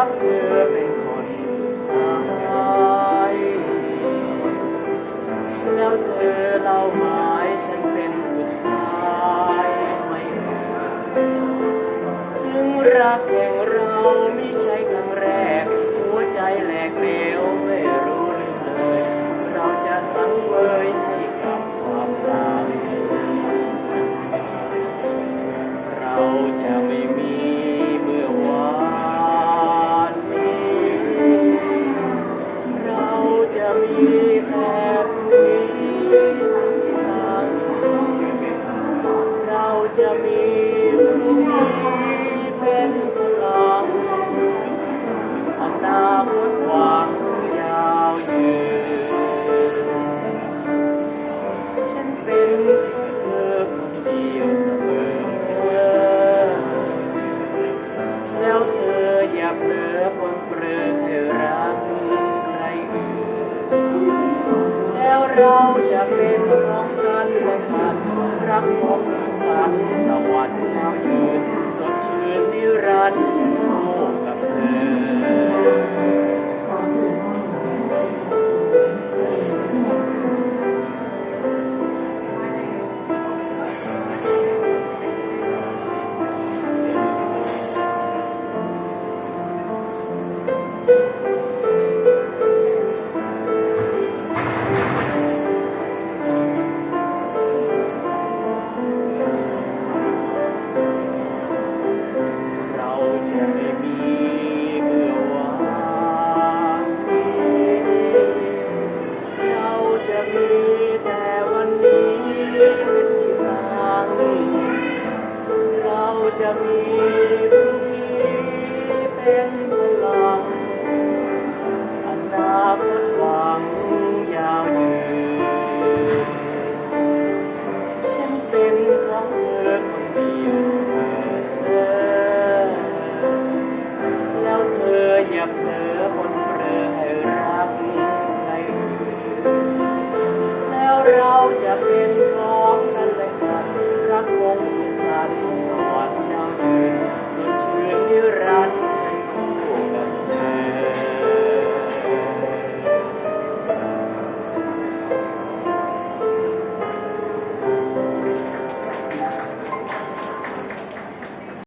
ับเธอเป็นคนสุดท้ายแล้วเธอเล่าหมายฉันเป็นสุดท้ายไม่เคยถึงรักแห่งเราไม่ใช่ครั้งแรก หัวใจแหลกเลวไม่รู้ลืมเลย เราจะสังเวยให้กับความรักเรา เราจะเป็นของกันและกันรักของสันสวรรค์